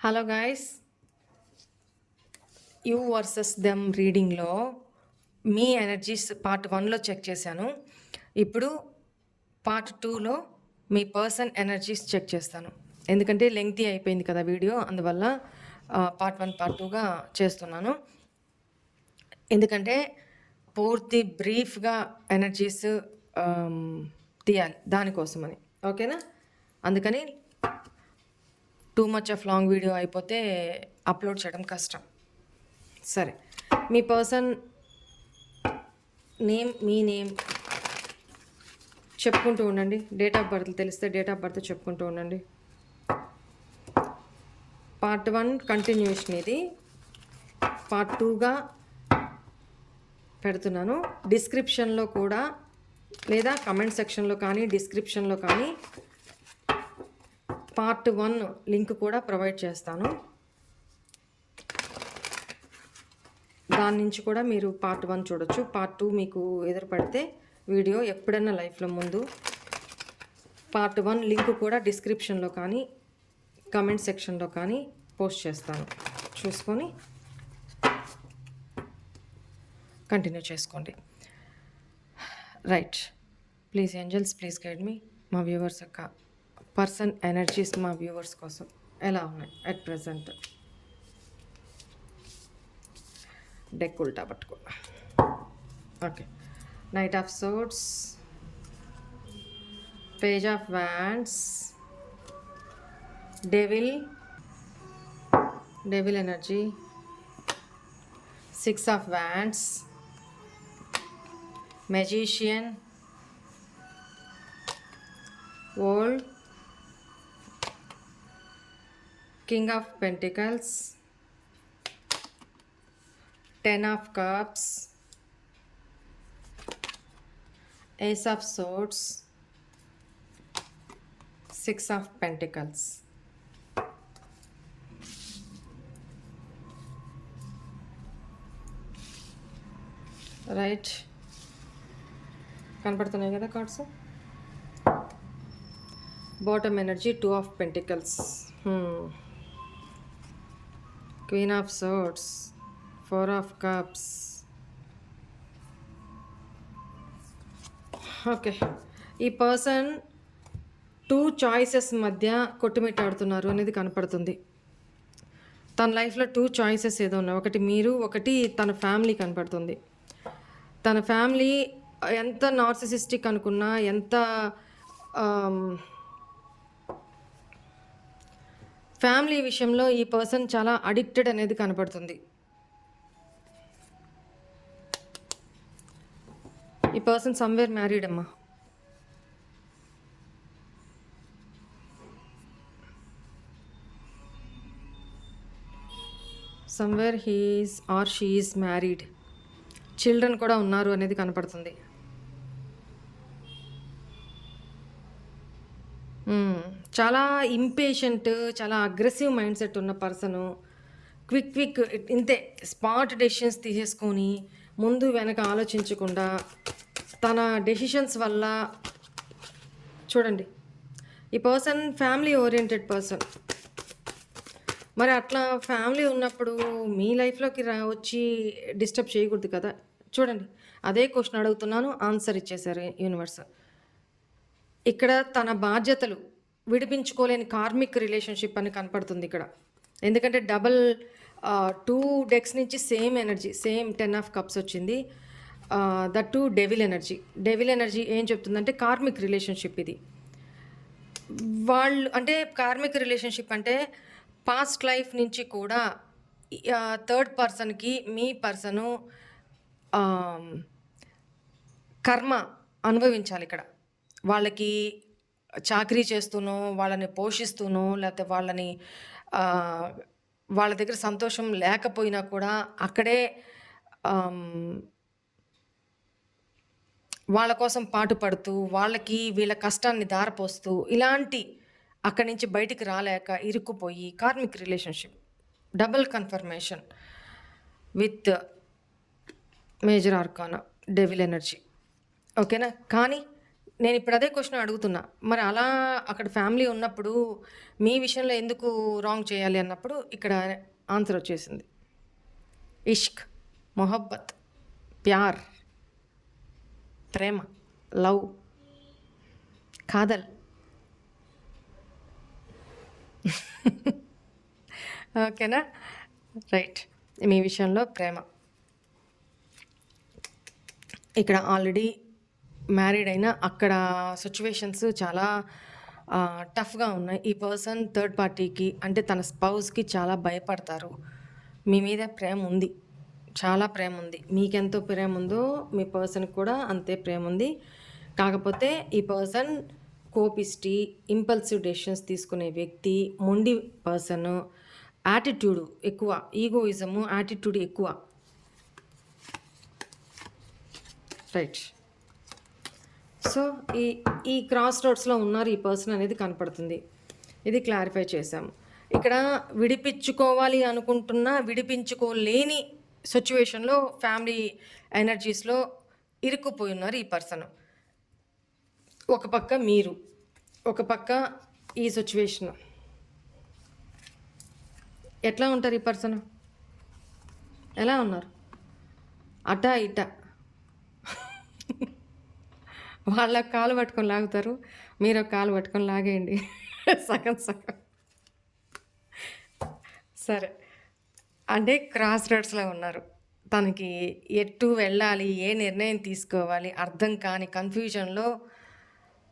Hello guys. You versus them రీడింగ్లో మీ energies part వన్లో check చేశాను. ఇప్పుడు పార్ట్ టూలో మీ పర్సన్ ఎనర్జీస్ చెక్ చేస్తాను. ఎందుకంటే లెంగ్తీ అయిపోయింది కదా వీడియో అందువల్ల పార్ట్ వన్ పార్ట్ టూగా చేస్తున్నాను. ఎందుకంటే పూర్తి బ్రీఫ్గా ఎనర్జీస్ తీయాలి దానికోసమని. ఓకేనా? అందుకని too much of long video అయిపోతే అప్లోడ్ చేయడం కష్టం. సరే. మీ పర్సన్ నేమ్ మీ నేమ్ చెప్పుకుంటూ ఉండండి. డేట్ ఆఫ్ బర్త్ తెలిస్తే డేట్ ఆఫ్ బర్త్ చెప్పుకుంటూ ఉండండి. పార్ట్ వన్ కంటిన్యూషన్ ఇది. పార్ట్ టూగా పెడుతున్నాను. డిస్క్రిప్షన్లో కూడా లేదా కమెంట్ సెక్షన్లో కానీ డిస్క్రిప్షన్లో కానీ పార్ట్ వన్ లింక్ కూడా ప్రొవైడ్ చేస్తాను. దాని నుంచి కూడా మీరు పార్ట్ వన్ చూడొచ్చు. పార్ట్ టూ మీకు ఎదురుపడితే వీడియో ఎప్పుడైనా లైఫ్లో ముందు. పార్ట్ వన్ లింక్ కూడా డిస్క్రిప్షన్లో కానీ కమెంట్ సెక్షన్లో కానీ పోస్ట్ చేస్తాను. చూసుకొని కంటిన్యూ చేసుకోండి. Right. Please angels please guide me. మా వ్యూవర్స్ యొక్క పర్సన్ ఎనర్జీస్ మా వ్యూవర్స్ కోసం ఎలా ఉన్నాయి? అట్ ప్రజెంట్ డెక్ ఉల్టా పట్టుకున్నా. Okay knight of swords page of wands devil devil energy six of wands magician world. king of pentacles ten of cups ace of swords six of pentacles right కనపడుతున్నాయి కదా cards bottom energy two of pentacles queen of swords four of cups okay ఈ person two choices మధ్య కొట్టుమిట్టాడుతున్నారు అనేది కనపడుతుంది. తన లైఫ్లో two choices ఏదో ఉన్నాయి. ఒకటి మీరు ఒకటి తన ఫ్యామిలీ కనపడుతుంది. తన ఫ్యామిలీ ఎంత నార్సిసిస్టిక్ అనుకున్నా ఎంత um, ఫ్యామిలీ విషయంలో ఈ పర్సన్ చాలా అడిక్టెడ్ అనేది కనపడుతుంది. ఈ పర్సన్ సమ్వేర్ మ్యారీడ్ అమ్మా. Somewhere he's or she's married children కూడా ఉన్నారు అనేది కనపడుతుంది. చాలా ఇంపేషెంట్ చాలా అగ్రెసివ్ మైండ్ సెట్ ఉన్న పర్సను క్విక్ క్విక్ ఇంతే స్పాట్ డెసిషన్స్ తీసేసుకొని ముందు వెనక ఆలోచించకుండా తన డెసిషన్స్ వల్ల చూడండి ఈ పర్సన్ ఫ్యామిలీ ఓరియంటెడ్ పర్సన్ మరి అట్లా ఫ్యామిలీ ఉన్నప్పుడు మీ లైఫ్లోకి రా వచ్చి డిస్టర్బ్ చేయకూడదు కదా? చూడండి అదే క్వశ్చన్ అడుగుతున్నాను ఆన్సర్ ఇచ్చేశారు యూనివర్స్ ఇక్కడ తన బాధ్యతలు విడిపించుకోలేని కార్మిక్ రిలేషన్షిప్ అని కనపడుతుంది ఇక్కడ. ఎందుకంటే డబల్ టూ డెక్స్ నుంచి same energy same ten of cups వచ్చింది. That to devil energy devil energy ఏం చెప్తుందంటే కార్మిక్ రిలేషన్షిప్ ఇది. వాళ్ళు అంటే కార్మిక్ రిలేషన్షిప్ అంటే పాస్ట్ లైఫ్ నుంచి కూడా థర్డ్ పర్సన్కి మీ పర్సను కర్మ అనుభవించాలి ఇక్కడ. వాళ్ళకి చాకరీ చేస్తూనో వాళ్ళని పోషిస్తూనో లేకపోతే వాళ్ళని వాళ్ళ దగ్గర సంతోషం లేకపోయినా కూడా అక్కడే వాళ్ళ కోసం పాటుపడుతూ వాళ్ళకి వీళ్ళ కష్టాన్ని దారపోస్తూ ఇలాంటి అక్కడి నుంచి బయటికి రాలేక ఇరుక్కుపోయి karmic relationship double confirmation with major arcana devil energy. ఓకేనా? కానీ నేను ఇప్పుడు అదే క్వశ్చన్ అడుగుతున్నా. మరి అలా అక్కడ ఫ్యామిలీ ఉన్నప్పుడు మీ విషయంలో ఎందుకు రాంగ్ చేయాలి అన్నప్పుడు ఇక్కడ ఆన్సర్ వచ్చేసింది. ఇష్క్ మొహబ్బత్ ప్యార్ ప్రేమ లవ్ కాదల్. ఓకేనా? రైట్. మీ విషయంలో ప్రేమ. ఇక్కడ ఆల్రెడీ మ్యారీడ్ అయినా అక్కడ సిచ్యువేషన్స్ చాలా టఫ్గా ఉన్నాయి. ఈ పర్సన్ థర్డ్ పార్టీకి అంటే తన స్పౌస్కి చాలా భయపడతారు. మీ మీద ప్రేమ ఉంది. చాలా ప్రేమ ఉంది. మీకెంతో ప్రేమ ఉందో మీ పర్సన్కి కూడా అంతే ప్రేమ ఉంది. కాకపోతే ఈ పర్సన్ కోపిస్టి ఇంపల్సివ్ డెసిషన్స్ తీసుకునే వ్యక్తి మొండి పర్సన్ యాటిట్యూడ్ ఎక్కువ ఈగోయిజము యాటిట్యూడ్ ఎక్కువ. రైట్ సో ఈ ఈ క్రాస్ రోడ్స్లో ఉన్నారు ఈ పర్సన్ అనేది కనపడుతుంది. ఇది క్లారిఫై చేశాము ఇక్కడ విడిపించుకోవాలి అనుకుంటున్నా విడిపించుకోలేని సిచ్యువేషన్లో ఫ్యామిలీ ఎనర్జీస్లో ఇరుక్కుపోయి ఉన్నారు ఈ పర్సన్ ఒక పక్క మీరు ఒక పక్క ఈ సిచ్యువేషన్ ఎట్లా ఉంటారు ఈ పర్సన్ ఎలా ఉన్నారు? అటా ఇటా. వాళ్ళ కాలు పట్టుకొని లాగుతారు. మీరు ఒక కాలు పట్టుకొని లాగేయండి. సగం సగం. సరే. అంటే క్రాస్ రోడ్స్లో ఉన్నారు. తనకి ఎటు వెళ్ళాలి ఏ నిర్ణయం తీసుకోవాలి అర్థం కాని కన్ఫ్యూజన్లో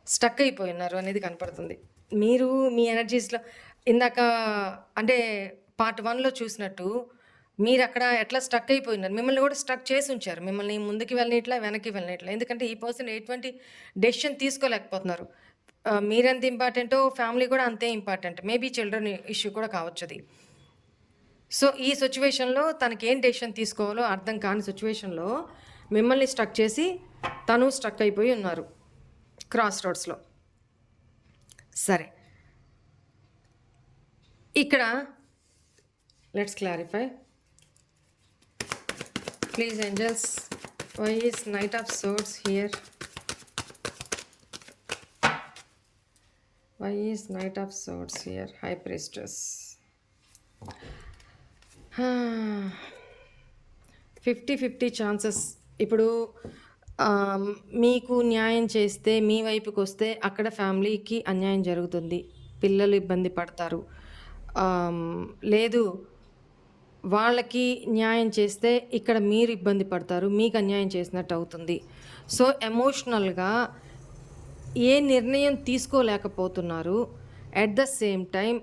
స్టక్ అయిపోయి ఉన్నారు అనేది కనపడుతుంది. మీరు మీ ఎనర్జీస్లో ఇందాక అంటే పార్ట్ వన్లో చూసినట్టు మీరు అక్కడ ఎట్లా స్ట్రక్ అయిపోయినారు? మిమ్మల్ని కూడా స్ట్రక్ చేసి ఉంచారు. మిమ్మల్ని ముందుకు వెళ్ళనిట్లా వెనక్కి వెళ్ళినట్లా. ఎందుకంటే ఈ పర్సన్ ఎటువంటి డెసిషన్ తీసుకోలేకపోతున్నారు. మీరెంత ఇంపార్టెంటో ఫ్యామిలీ కూడా అంతే ఇంపార్టెంట్ మేబీ చిల్డ్రన్ ఇష్యూ కూడా కావచ్చు అది. సో ఈ సిచ్యువేషన్లో తనకి ఏం డెసిషన్ తీసుకోవాలో అర్థం కాని సిచ్యువేషన్లో మిమ్మల్ని స్ట్రక్ చేసి తను స్టక్ అయిపోయి ఉన్నారు. క్రాస్ రోడ్స్లో సరే. ఇక్కడ let's clarify please angels why is knight of swords here why is knight of swords here high priestess fifty fifty chances ఇప్పుడు um, మీకు న్యాయం చేస్తే మీ వైపుకి వస్తే అక్కడ ఫ్యామిలీకి అన్యాయం జరుగుతుంది. పిల్లలు ఇబ్బంది పడతారు. Um, లేదు వాళ్ళకి న్యాయం చేస్తే ఇక్కడ మీరు ఇబ్బంది పడతారు మీకు అన్యాయం చేసినట్టు అవుతుంది. సో ఎమోషనల్గా ఏ నిర్ణయం తీసుకోలేకపోతున్నారు. అట్ ద సేమ్ టైం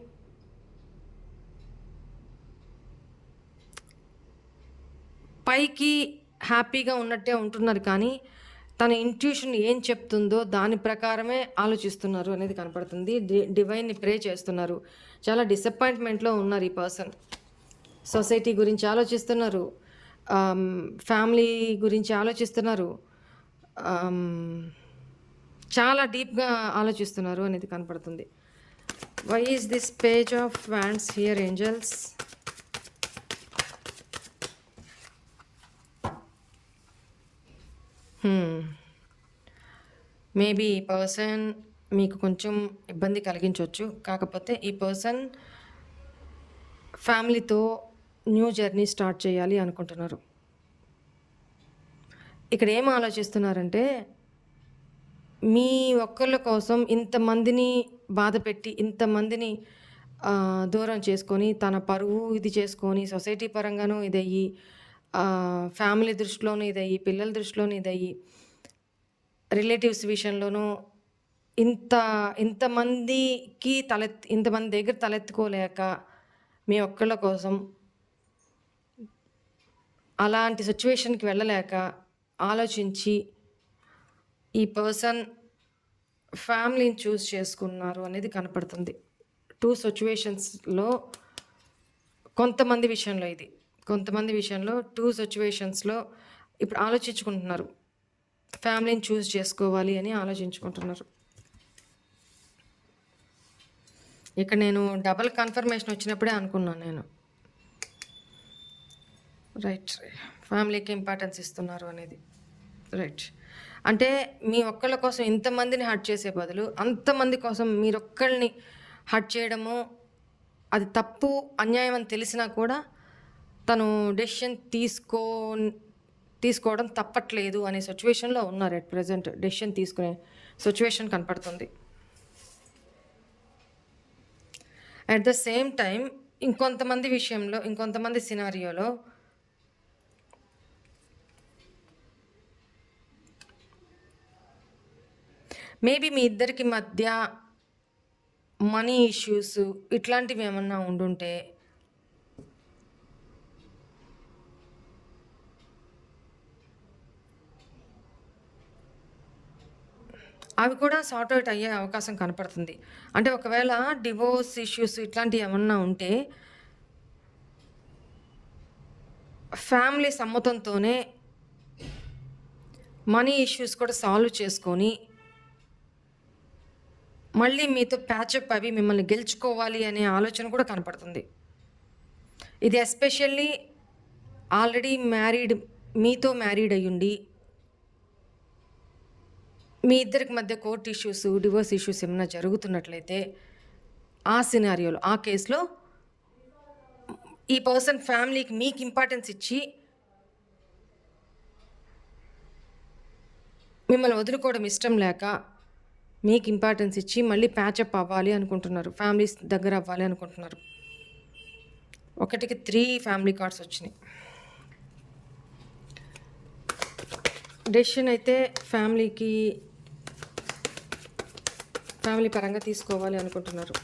పైకి హ్యాపీగా ఉన్నట్టే ఉంటున్నారు కానీ తన ఇంట్యూషన్ ఏం చెప్తుందో దాని ప్రకారమే ఆలోచిస్తున్నారు అనేది కనపడుతుంది. డి డివైన్ని ప్రే చేస్తున్నారు. చాలా డిసప్పాయింట్మెంట్లో ఉన్నారు ఈ పర్సన్. సొసైటీ గురించి ఆలోచిస్తున్నారు. ఫ్యామిలీ గురించి ఆలోచిస్తున్నారు. చాలా డీప్గా ఆలోచిస్తున్నారు అనేది కనపడుతుంది. Why is this page of wands here angels maybe ఈ పర్సన్ మీకు కొంచెం ఇబ్బంది కలిగించవచ్చు కాకపోతే ఈ పర్సన్ ఫ్యామిలీతో న్యూ జర్నీ స్టార్ట్ చేయాలి అనుకుంటున్నారు. ఇక్కడ ఏం ఆలోచిస్తున్నారంటే మీ ఒక్కళ్ళ కోసం ఇంతమందిని బాధ పెట్టి ఇంతమందిని దూరం చేసుకొని తన పరువు ఇది చేసుకొని సొసైటీ పరంగానూ ఇదయ్యి ఫ్యామిలీ దృష్టిలోనూ ఇదయ్యి పిల్లల దృష్టిలోనూ ఇదయ్యి రిలేటివ్స్ విషయంలోనూ ఇంత ఇంతమందికి తలెత్ ఇంతమంది దగ్గర తలెత్తుకోలేక మీ ఒక్కళ్ళ కోసం అలాంటి సిచ్యువేషన్కి వెళ్ళలేక ఆలోచించి ఈ పర్సన్ ఫ్యామిలీని చూస్ చేసుకున్నారు అనేది కనపడుతుంది. టూ సిచ్యువేషన్స్లో కొంతమంది విషయంలో ఇది. కొంతమంది విషయంలో టూ సిచ్యువేషన్స్లో ఇప్పుడు ఆలోచించుకుంటున్నారు. ఫ్యామిలీని చూస్ చేసుకోవాలి అని ఆలోచించుకుంటున్నారు. ఇక్కడ నేను డబల్ కన్ఫర్మేషన్ వచ్చినప్పుడే అనుకున్నాను నేను. రైట్ ఫ్యామిలీకి ఇంపార్టెన్స్ ఇస్తున్నారు అనేది. రైట్ అంటే మీ ఒక్కళ్ళ కోసం ఇంతమందిని హట్ చేసే బదులు అంతమంది కోసం మీరొక్కళ్ళని హట్ చేయడము అది తప్పు అన్యాయం అని తెలిసినా కూడా తను డెసిషన్ తీసుకో తీసుకోవడం తప్పట్లేదు అనే సిచ్యువేషన్లో ఉన్నారు అట్ ప్రజెంట్ డెసిషన్ తీసుకునే సిచ్యువేషన్ కనపడుతుంది. అట్ ద సేమ్ టైం ఇంకొంతమంది విషయంలో ఇంకొంతమంది సినారియోలో మేబీ మీ ఇద్దరికి మధ్య మనీ ఇష్యూస్ ఇట్లాంటివి ఏమన్నా ఉండుంటే అవి కూడా సార్ట్ అవుట్ అయ్యే అవకాశం కనపడుతుంది. అంటే ఒకవేళ డివోర్స్ ఇష్యూస్ ఇట్లాంటివి ఏమన్నా ఉంటే ఫ్యామిలీ సమ్మతంతోనే మనీ ఇష్యూస్ కూడా సాల్వ్ చేసుకొని మళ్ళీ మీతో ప్యాచప్ అవి మిమ్మల్ని గెలుచుకోవాలి అనే ఆలోచన కూడా కనపడుతుంది. ఇది ఎస్పెషల్లీ ఆల్రెడీ మ్యారీడ్ మీతో మ్యారీడ్ అయ్యుండి మీ ఇద్దరికి మధ్య కోర్ట్ ఇష్యూస్ డివోర్స్ ఇష్యూస్ ఏమైనా జరుగుతున్నట్లయితే ఆ సినారియోలో ఆ కేసులో ఈ పర్సన్ ఫ్యామిలీకి మీకు ఇంపార్టెన్స్ ఇచ్చి మిమ్మల్ని వదులుకోవడం ఇష్టం లేక మీకు ఇంపార్టెన్స్ ఇచ్చి మళ్ళీ ప్యాచప్ అవ్వాలి అనుకుంటున్నారు. ఫ్యామిలీస్ దగ్గర అవ్వాలి అనుకుంటున్నారు. ఒకటికి త్రీ ఫ్యామిలీ కార్డ్స్ వచ్చినాయి. డెసిషన్ అయితే ఫ్యామిలీకి ఫ్యామిలీ పరంగా తీసుకోవాలి అనుకుంటున్నారు.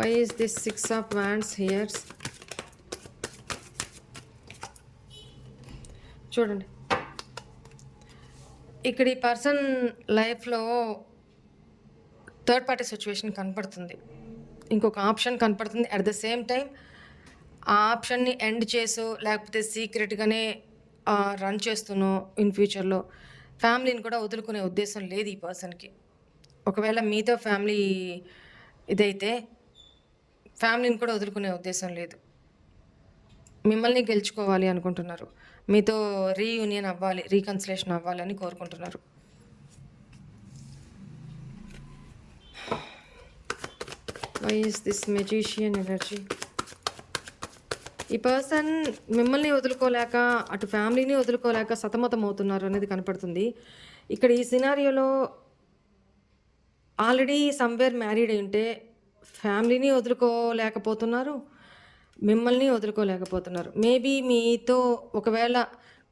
Why is this six of wands here's చూడండి. ఇక్కడ ఈ పర్సన్ లైఫ్లో థర్డ్ పార్టీ సిచ్యువేషన్ కనపడుతుంది. ఇంకొక ఆప్షన్ కనపడుతుంది. అట్ ద సేమ్ టైం ఆ ఆప్షన్ని ఎండ్ చేసో లేకపోతే సీక్రెట్గానే రన్ చేస్తునో ఇన్ ఫ్యూచర్లో ఫ్యామిలీని కూడా వదులుకునే ఉద్దేశం లేదు ఈ పర్సన్కి. ఒకవేళ మీతో ఫ్యామిలీ ఇదైతే ఫ్యామిలీని కూడా వదులుకునే ఉద్దేశం లేదు. మిమ్మల్ని గెలుచుకోవాలి అనుకుంటున్నారు. మీతో రీయూనియన్ అవ్వాలి రీకన్సిలేషన్ అవ్వాలని కోరుకుంటున్నారు. Why is this magician energy ఈ పర్సన్ మిమ్మల్ని వదులుకోలేక అటు ఫ్యామిలీని వదులుకోలేక సతమతం అవుతున్నారు అనేది కనపడుతుంది. ఇక్కడ ఈ సినారియోలో ఆల్రెడీ సమ్వేర్ మ్యారీడ్ అయి ఉంటే ఫ్యామిలీని వదులుకోలేకపోతున్నారు. మిమ్మల్ని వదులుకోలేకపోతున్నారు. మేబీ మీతో ఒకవేళ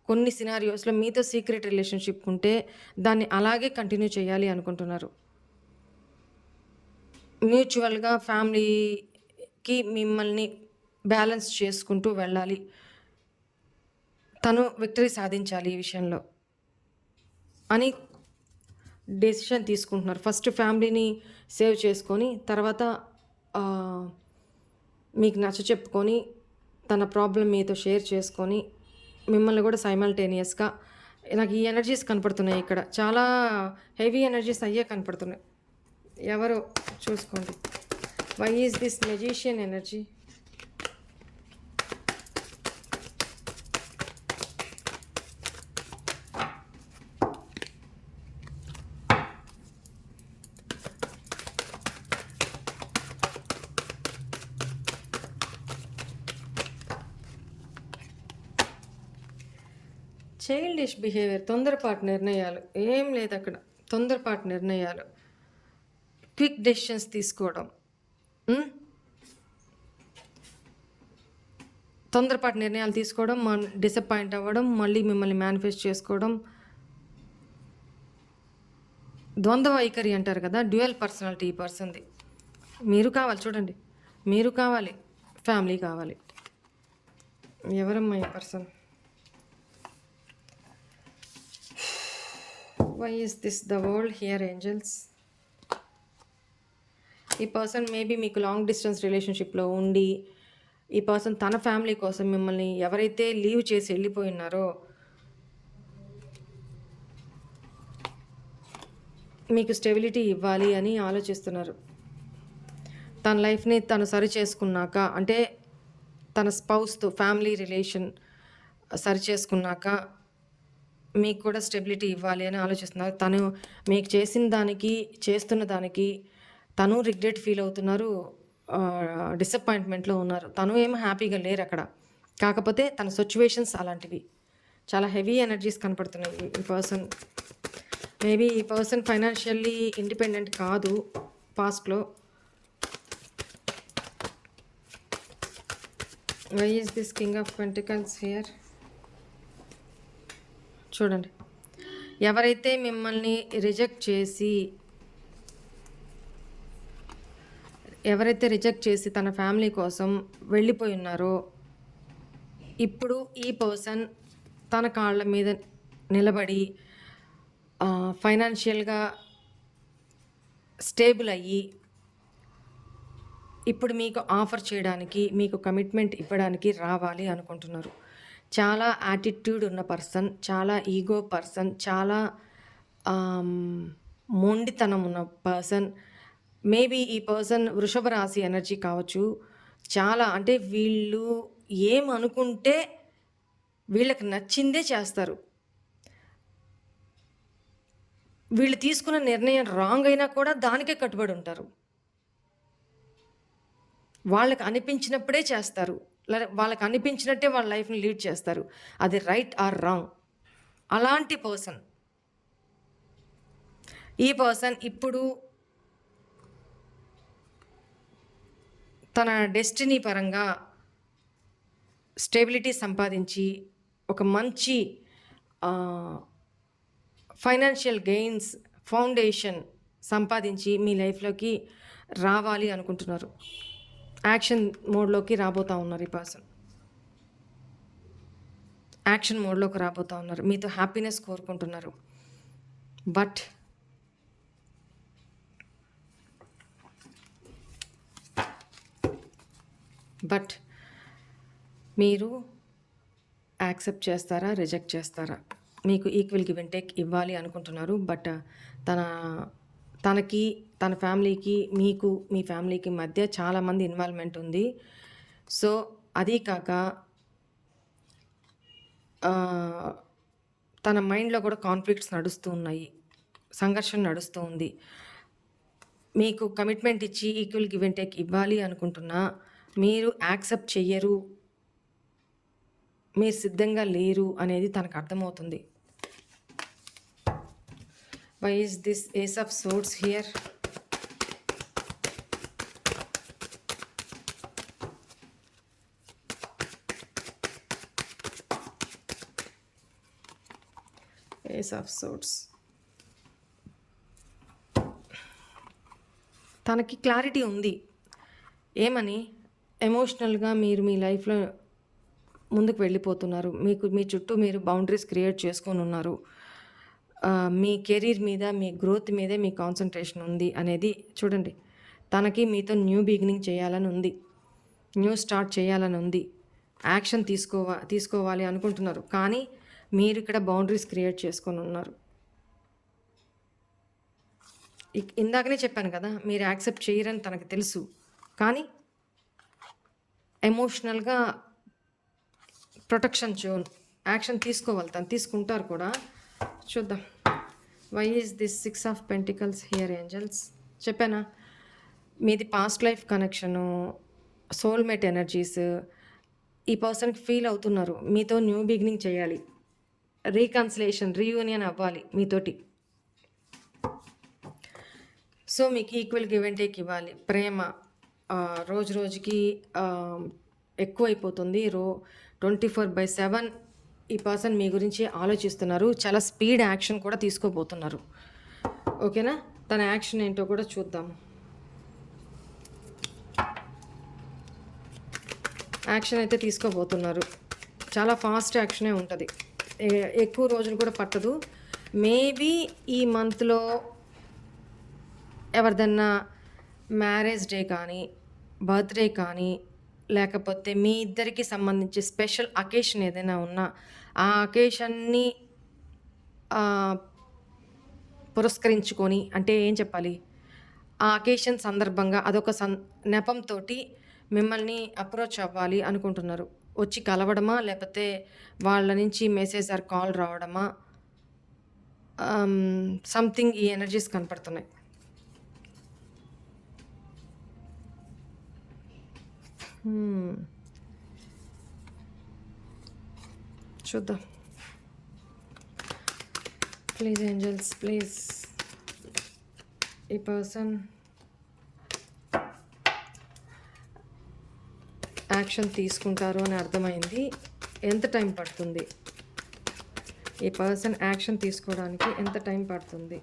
కొన్ని సినారియోస్లో మీతో సీక్రెట్ రిలేషన్షిప్ ఉంటే దాన్ని అలాగే కంటిన్యూ చేయాలి అనుకుంటున్నారు. మ్యూచువల్గా ఫ్యామిలీకి మిమ్మల్ని బ్యాలెన్స్ చేసుకుంటూ వెళ్ళాలి. తను విక్టరీ సాధించాలి ఈ విషయంలో అని డెసిషన్ తీసుకుంటున్నారు. ఫస్ట్ ఫ్యామిలీని సేవ్ చేసుకొని తర్వాత మీకు నచ్చ చెప్పుకొని తన ప్రాబ్లం మీతో షేర్ చేసుకొని మిమ్మల్ని కూడా సైమల్టేనియస్గా నాకు ఈ ఎనర్జీస్ కనపడుతున్నాయి ఇక్కడ. చాలా హెవీ ఎనర్జీస్ అయ్యే కనపడుతున్నాయి. ఎవరు చూసుకోండి. Why is this magician energy behaviour తొందరపాటు నిర్ణయాలు. ఏం లేదు అక్కడ. తొందరపాటు నిర్ణయాలు. క్విక్ డెసిషన్స్ తీసుకోవడం. తొందరపాటు నిర్ణయాలు తీసుకోవడం మన డిసప్పాయింట్ అవ్వడం మళ్ళీ మిమ్మల్ని మేనిఫెస్ట్ చేసుకోవడం. ద్వంద్వ వైఖరి అంటారు కదా డ్యూయల్ పర్సనాలిటీ ఈ పర్సన్ది. మీరు కావాలి చూడండి. మీరు కావాలి ఫ్యామిలీ కావాలి. ఎవరమ్మా ఈ person? Why is this the world here angels? ఈ పర్సన్ మేబీ మీకు లాంగ్ డిస్టెన్స్ రిలేషన్షిప్లో ఉండి ఈ పర్సన్ తన ఫ్యామిలీ కోసం మిమ్మల్ని ఎవరైతే లీవ్ చేసి వెళ్ళిపోయినారో మీకు స్టెబిలిటీ ఇవ్వాలి అని ఆలోచిస్తున్నారు. తన లైఫ్ని తను సరి చేసుకున్నాక అంటే తన స్పౌస్తో ఫ్యామిలీ రిలేషన్ సరి చేసుకున్నాక మీకు కూడా స్టెబిలిటీ ఇవ్వాలి అని ఆలోచిస్తున్నారు తను మీకు చేసిన దానికి చేస్తున్న దానికి తను రిగ్రెట్ ఫీల్ అవుతున్నారు. డిసప్పాయింట్మెంట్లో ఉన్నారు. తను ఏం హ్యాపీగా లేరు అక్కడ. కాకపోతే తన సిచ్యువేషన్స్ అలాంటివి. చాలా హెవీ ఎనర్జీస్ కనపడుతున్నాయి ఈ- ఈ పర్సన్. మేబీ ఈ పర్సన్ ఫైనాన్షియల్లీ ఇండిపెండెంట్ కాదు పాస్ట్లో. Why is this king of pentacles here చూడండి. ఎవరైతే మిమ్మల్ని రిజెక్ట్ చేసి ఎవరైతే రిజెక్ట్ చేసి తన ఫ్యామిలీ కోసం వెళ్ళిపోయి ఉన్నారో ఇప్పుడు ఈ పర్సన్ తన కాళ్ళ మీద నిలబడి ఫైనాన్షియల్గా స్టేబుల్ అయ్యి ఇప్పుడు మీకు ఆఫర్ చేయడానికి మీకు కమిట్మెంట్ ఇవ్వడానికి రావాలి అనుకుంటున్నారు. చాలా యాటిట్యూడ్ ఉన్న పర్సన్ చాలా ఈగో పర్సన్ చాలా um, మొండితనం ఉన్న పర్సన్ మేబీ ఈ పర్సన్ వృషభ రాశి ఎనర్జీ కావచ్చు. చాలా అంటే వీళ్ళు ఏమనుకుంటే వీళ్ళకి నచ్చిందే చేస్తారు. వీళ్ళు తీసుకున్న నిర్ణయం రాంగ్ అయినా కూడా దానికే కట్టుబడి ఉంటారు. వాళ్ళకి అనిపించినప్పుడే చేస్తారు. వాళ్ళకి అనిపించినట్టే వాళ్ళ లైఫ్ని లీడ్ చేస్తారు. అది రైట్ ఆర్ రాంగ్. అలాంటి పర్సన్ ఈ పర్సన్ ఇప్పుడు తన డెస్టినీ పరంగా స్టెబిలిటీ సంపాదించి ఒక మంచి ఫైనాన్షియల్ గెయిన్స్ ఫౌండేషన్ సంపాదించి మీ లైఫ్లోకి రావాలి అనుకుంటున్నారు. యాక్షన్ మోడ్లోకి రాబోతా ఉన్నారు ఈ పర్సన్. యాక్షన్ మోడ్లోకి రాబోతా ఉన్నారు. మీతో హ్యాపీనెస్ కోరుకుంటున్నారు. బట్ బట్ మీరు యాక్సెప్ట్ చేస్తారా రిజెక్ట్ చేస్తారా? మీకు ఈక్వల్ గివ్ అండ్ టేక్ ఇవ్వాలి అనుకుంటున్నారు బట్ తన తనకి తన ఫ్యామిలీకి మీకు మీ ఫ్యామిలీకి మధ్య చాలామంది ఇన్వాల్వ్మెంట్ ఉంది. సో అదీ కాక తన మైండ్లో కూడా కాన్ఫ్లిక్ట్స్ నడుస్తూ ఉన్నాయి. సంఘర్షణ నడుస్తూ ఉంది. మీకు కమిట్మెంట్ ఇచ్చి ఈక్వల్ గివ్ అండ్ టేక్ ఇవ్వాలి అనుకుంటున్నా మీరు యాక్సెప్ట్ చెయ్యరు మీరు సిద్ధంగా లేరు అనేది తనకు అర్థమవుతుంది. Why is this ace of swords here of swords. తనకి క్లారిటీ ఉంది. ఏమని? ఎమోషనల్గా మీరు మీ లైఫ్లో ముందుకు వెళ్ళిపోతున్నారు. మీకు మీ చుట్టూ మీరు బౌండరీస్ క్రియేట్ చేసుకొని ఉన్నారు. మీ కెరీర్ మీద మీ గ్రోత్ మీదే మీ కాన్సన్ట్రేషన్ ఉంది అనేది చూడండి. తనకి మీతో న్యూ బిగినింగ్ చేయాలని ఉంది. న్యూ స్టార్ట్ చేయాలని ఉంది. యాక్షన్ తీసుకోవా తీసుకోవాలి అనుకుంటున్నారు. కానీ మీరు ఇక్కడ బౌండరీస్ క్రియేట్ చేసుకొని ఉన్నారు. ఇక్- ఇందాకనే చెప్పాను కదా మీరు యాక్సెప్ట్ చేయరని తనకు తెలుసు. కానీ ఎమోషనల్గా ప్రొటెక్షన్ జోన్ యాక్షన్ తీసుకోవాలి. తను తీసుకుంటారు కూడా. చూద్దాం. Why is this six of pentacles here angels చెప్పానా? మీది past life connection soulmate energies ఈ పర్సన్కి ఫీల్ అవుతున్నారు. మీతో న్యూ బిగినింగ్ చేయాలి. రీకన్సిలేషన్ రీయూనియన్ అవ్వాలి మీతోటి. సో మీకు ఈక్వల్ గివ్ అండ్ టేక్ ఇవ్వాలి. ప్రేమ రోజు రోజుకి ఎక్కువైపోతుంది. రో ట్వంటీ ఫోర్ బై సెవెన్ ఈ పర్సన్ మీ గురించి ఆలోచిస్తున్నారు. చాలా స్పీడ్ యాక్షన్ కూడా తీసుకోబోతున్నారు. ఓకేనా? తన యాక్షన్ ఏంటో కూడా చూద్దాం. యాక్షన్ అయితే తీసుకోబోతున్నారు. చాలా ఫాస్ట్ యాక్షనే ఉంటుంది. ఎక్కువ రోజులు కూడా పట్టదు. మేబీ ఈ మంత్లో ఎవరిదన్నా మ్యారేజ్ డే కానీ బర్త్డే కానీ లేకపోతే మీ ఇద్దరికి సంబంధించి స్పెషల్ అకేషన్ ఏదైనా ఉన్నా ఆ అకేషన్ని పురస్కరించుకొని అంటే ఏం చెప్పాలి? ఆ అకేషన్ సందర్భంగా అదొక సం నెపంతో మిమ్మల్ని అప్రోచ్ అవ్వాలి అనుకుంటున్నారు. వచ్చి కలవడమా? లేకపోతే వాళ్ళ నుంచి మెసేజ్ ఆర్ కాల్ రావడమా? సంథింగ్ ఈ ఎనర్జీస్ కనపడుతున్నాయి. Hmm. చూద్దాం. ప్లీజ్ ఏంజల్స్ ప్లీజ్ ఈ పర్సన్ యాక్షన్ తీసుకుంటారు అని అర్థమైంది. ఎంత టైం పడుతుంది? ఈ పర్సన్ యాక్షన్ తీసుకోవడానికి ఎంత టైం పడుతుంది?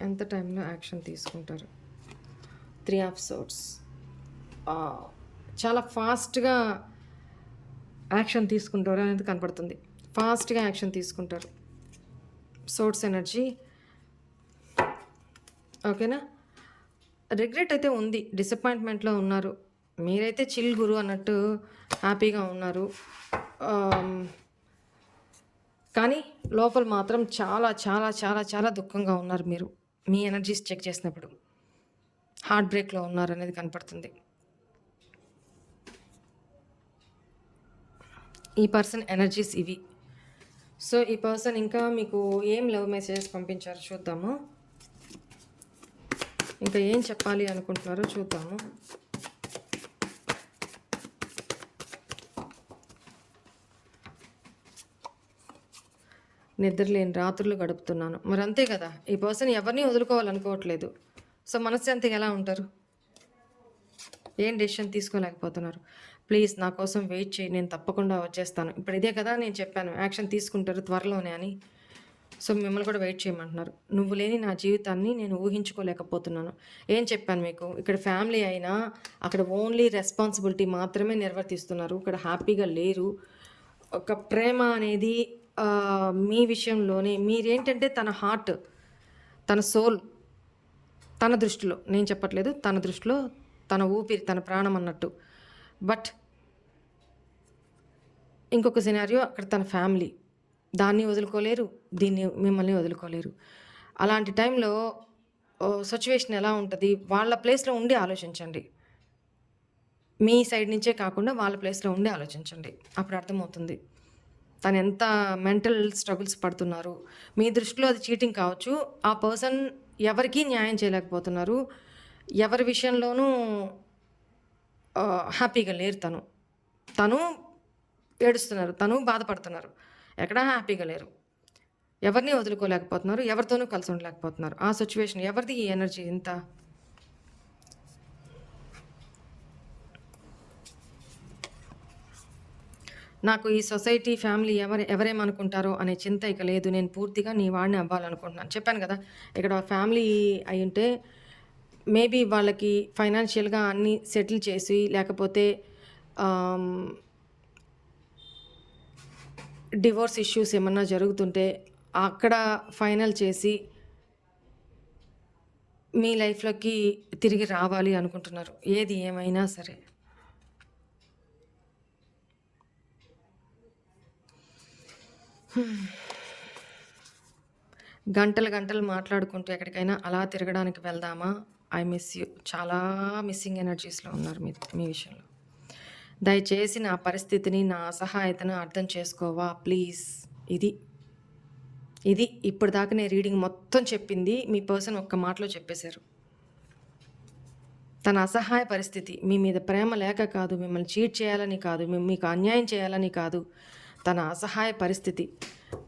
ఎంత టైంలో యాక్షన్ తీసుకుంటారు? త్రీ ఆఫ్ సోర్స్ చాలా ఫాస్ట్గా యాక్షన్ తీసుకుంటారు అనేది కనపడుతుంది. ఫాస్ట్గా యాక్షన్ తీసుకుంటారు. Source energy. ఓకేనా? రిగ్రెట్ అయితే ఉంది. డిసప్పాయింట్మెంట్లో ఉన్నారు. మీరైతే చిల్ గురు అన్నట్టు హ్యాపీగా ఉన్నారు. కానీ లోపల మాత్రం చాలా చాలా చాలా చాలా దుఃఖంగా ఉన్నారు మీరు. మీ ఎనర్జీస్ చెక్ చేసినప్పుడు. హార్ట్ బ్రేక్లో ఉన్నారు అనేది కనపడుతుంది. ఈ పర్సన్ ఎనర్జీస్ ఇవి. సో ఈ పర్సన్ ఇంకా మీకు ఏం లవ్ మెసేజెస్ పంపించారో చూద్దాము. ఇంకా ఏం చెప్పాలి అనుకుంటున్నారో చూద్దాము. నిద్రలేని రాత్రులు గడుపుతున్నాను. మరి అంతే కదా ఈ పర్సన్ ఎవరిని వదులుకోవాలనుకోవట్లేదు. సో మనశ్శాంతిగా ఎలా ఉంటారు? ఏం డెసిషన్ తీసుకోలేకపోతున్నారు? ప్లీజ్ నా కోసం వెయిట్ చేయి నేను తప్పకుండా వచ్చేస్తాను. ఇప్పుడు ఇదే కదా నేను చెప్పాను యాక్షన్ తీసుకుంటారు త్వరలోనే అని. సో మిమ్మల్ని కూడా వెయిట్ చేయమంటున్నారు. నువ్వు లేని నా జీవితాన్ని నేను ఊహించుకోలేకపోతున్నాను. ఏం చెప్పాను మీకు? ఇక్కడ ఫ్యామిలీ అయినా అక్కడ ఓన్లీ రెస్పాన్సిబిలిటీ మాత్రమే నిర్వర్తిస్తున్నారు. ఇక్కడ హ్యాపీగా లేరు. ఒక ప్రేమ అనేది మీ విషయంలోనే మీరేంటంటే తన హార్ట్ తన సోల్ తన దృష్టిలో నేను చెప్పట్లేదు తన దృష్టిలో తన ఊపిరి తన ప్రాణం అన్నట్టు. బట్ ఇంకొక సినారియో అక్కడ తన ఫ్యామిలీ. దాన్ని వదులుకోలేరు దీన్ని మిమ్మల్ని వదులుకోలేరు. అలాంటి టైంలో సిచ్యువేషన్ ఎలా ఉంటుంది? వాళ్ళ ప్లేస్లో ఉండి ఆలోచించండి. మీ సైడ్ నుంచే కాకుండా వాళ్ళ ప్లేస్లో ఉండి ఆలోచించండి. అప్పుడు అర్థమవుతుంది. తను ఎంత మెంటల్ స్ట్రగుల్స్ పడుతున్నారు. మీ దృష్టిలో అది చీటింగ్ కావచ్చు. ఆ పర్సన్ ఎవరికీ న్యాయం చేయలేకపోతున్నారు. ఎవరి విషయంలోనూ హ్యాపీగా లేరు తను. తను ఏడుస్తున్నారు. తను బాధపడుతున్నారు. ఎక్కడా హ్యాపీగా లేరు. ఎవరిని వదులుకోలేకపోతున్నారు. ఎవరితోనూ కలిసి ఉండలేకపోతున్నారు. ఆ సిచ్యువేషన్ ఎవరిది? ఈ ఎనర్జీ ఇంత నాకు ఈ సొసైటీ ఫ్యామిలీ ఎవరు ఎవరేమనుకుంటారో అనే చింత ఇక లేదు. నేను పూర్తిగా నీ వాడిని అవ్వాలనుకుంటున్నాను. చెప్పాను కదా ఇక్కడ ఫ్యామిలీ అయి ఉంటే మేబీ వాళ్ళకి ఫైనాన్షియల్గా అన్నీ సెటిల్ చేసి లేకపోతే డివోర్స్ ఇష్యూస్ ఏమన్నా జరుగుతుంటే అక్కడ ఫైనల్ చేసి మీ లైఫ్లోకి తిరిగి రావాలి అనుకుంటున్నారు. ఏది ఏమైనా సరే. గంటలు గంటలు మాట్లాడుకుంటూ ఎక్కడికైనా అలా తిరగడానికి వెళ్దామా? ఐ మిస్ యూ చాలా మిస్సింగ్ ఎనర్జీస్లో ఉన్నారు మీ మీ విషయంలో. దయచేసి నా పరిస్థితిని నా అసహాయతను అర్థం చేసుకోవా? ప్లీజ్ ఇది ఇది ఇప్పటిదాకా నేను రీడింగ్ మొత్తం చెప్పింది మీ పర్సన్ ఒక్క మాటలో చెప్పేశారు. తన అసహాయ పరిస్థితి మీ మీద ప్రేమ లేక కాదు మిమ్మల్ని చీట్ చేయాలని కాదు మీకు అన్యాయం చేయాలని కాదు. తన అసహాయ పరిస్థితి.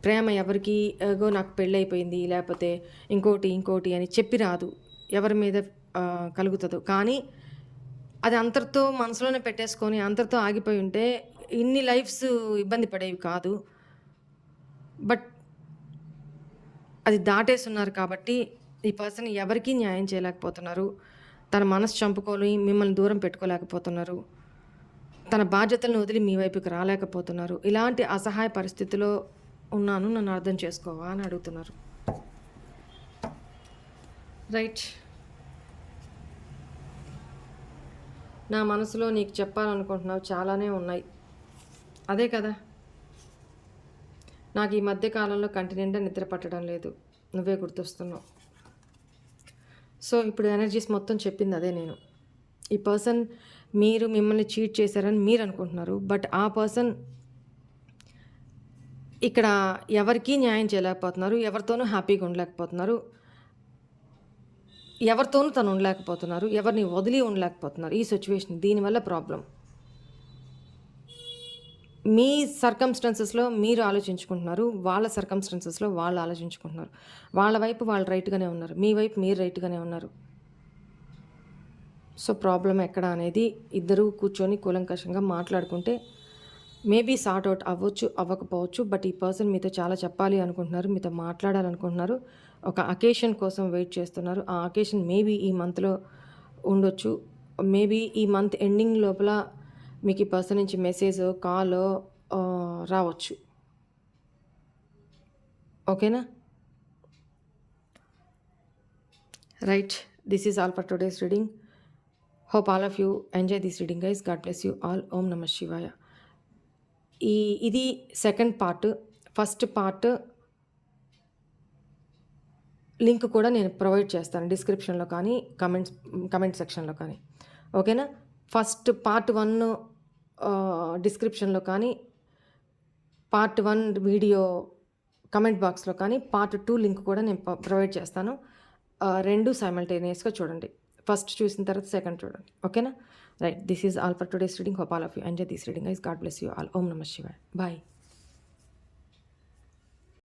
ప్రేమ ఎవరికి ఏగో నాకు పెళ్ళైపోయింది లేకపోతే ఇంకోటి ఇంకోటి అని చెప్పి రాదు. ఎవరి మీద కలుగుతుందో. కానీ అది అంతటితో మనసులోనే పెట్టేసుకొని అంతటితో ఆగిపోయి ఉంటే ఇన్ని లైఫ్స్ ఇబ్బంది పడేవి కాదు. బట్ అది దాటేస్తున్నారు కాబట్టి ఈ పర్సన్ ఎవరికీ న్యాయం చేయలేకపోతున్నారు. తన మనసు చంపుకొని మిమ్మల్ని దూరం పెట్టుకోలేకపోతున్నారు. తన బాధ్యతలను వదిలి మీ వైపుకి రాలేకపోతున్నారు. ఇలాంటి అసహాయ పరిస్థితిలో ఉన్నాను నన్ను అర్థం చేసుకోవా అని అడుగుతున్నారు. రైట్. నా మనసులో నీకు చెప్పాలనుకుంటున్నావు చాలానే ఉన్నాయి. అదే కదా. నాకు ఈ మధ్య కాలంలో కంటి నిండా నిద్ర పట్టడం లేదు. నువ్వే గుర్తొస్తున్నావు. సో ఇప్పుడు ఎనర్జీస్ మొత్తం చెప్పింది అదే నేను. ఈ పర్సన్ మీరు మిమ్మల్ని చీట్ చేశారని మీరు అనుకుంటున్నారు బట్ ఆ పర్సన్ ఇక్కడ ఎవరికీ న్యాయం చేయలేకపోతున్నారు ఎవరితోనూ హ్యాపీగా ఉండలేకపోతున్నారు ఎవరితోనూ తను ఉండలేకపోతున్నారు ఎవరిని వదిలి ఉండలేకపోతున్నారు. ఈ సిచ్యువేషన్ దీనివల్ల ప్రాబ్లం. మీ సర్కమ్స్టాన్సెస్లో మీరు ఆలోచించుకుంటున్నారు వాళ్ళ సర్కమ్స్టాన్సెస్లో వాళ్ళు ఆలోచించుకుంటున్నారు. వాళ్ళ వైపు వాళ్ళు రైట్గానే ఉన్నారు మీ వైపు మీరు రైట్గానే ఉన్నారు. సో ప్రాబ్లం ఎక్కడ అనేది ఇద్దరు కూర్చొని కూలంకషంగా మాట్లాడుకుంటే మేబీ సార్ట్ అవుట్ అవ్వచ్చు అవ్వకపోవచ్చు బట్ ఈ పర్సన్ మీతో చాలా చెప్పాలి అనుకుంటున్నారు మీతో మాట్లాడాలనుకుంటున్నారు ఒక అకేషన్ కోసం వెయిట్ చేస్తున్నారు. ఆ అకేషన్ మేబీ ఈ మంత్లో ఉండొచ్చు. మేబీ ఈ మంత్ ఎండింగ్ లోపల మీకు ఈ పర్సన్ నుంచి మెసేజ్ కాల్ రావచ్చు. ఓకేనా? Right this is all for today's reading. Hope all of you enjoy this reading guys God bless you all ఓం నమ శివాయ ఈ ఇది second part first part link కూడా నేను ప్రొవైడ్ చేస్తాను డిస్క్రిప్షన్లో కానీ కమెంట్స్ కమెంట్ సెక్షన్లో కానీ. ఓకేనా ఫస్ట్ పార్ట్ వన్ డిస్క్రిప్షన్లో కానీ పార్ట్ వన్ వీడియో కమెంట్ బాక్స్లో కానీ పార్ట్ టూ లింక్ కూడా నేను ప్రొవైడ్ చేస్తాను. రెండు సైమల్టేనియస్గా చూడండి. ఫస్ట్ చూసిన తర్వాత సెకండ్ చూడండి ఓకేనా right this is all for today's reading hope all of you enjoy this reading guys God bless you all ఓం నమ శివాయ్ బాయ్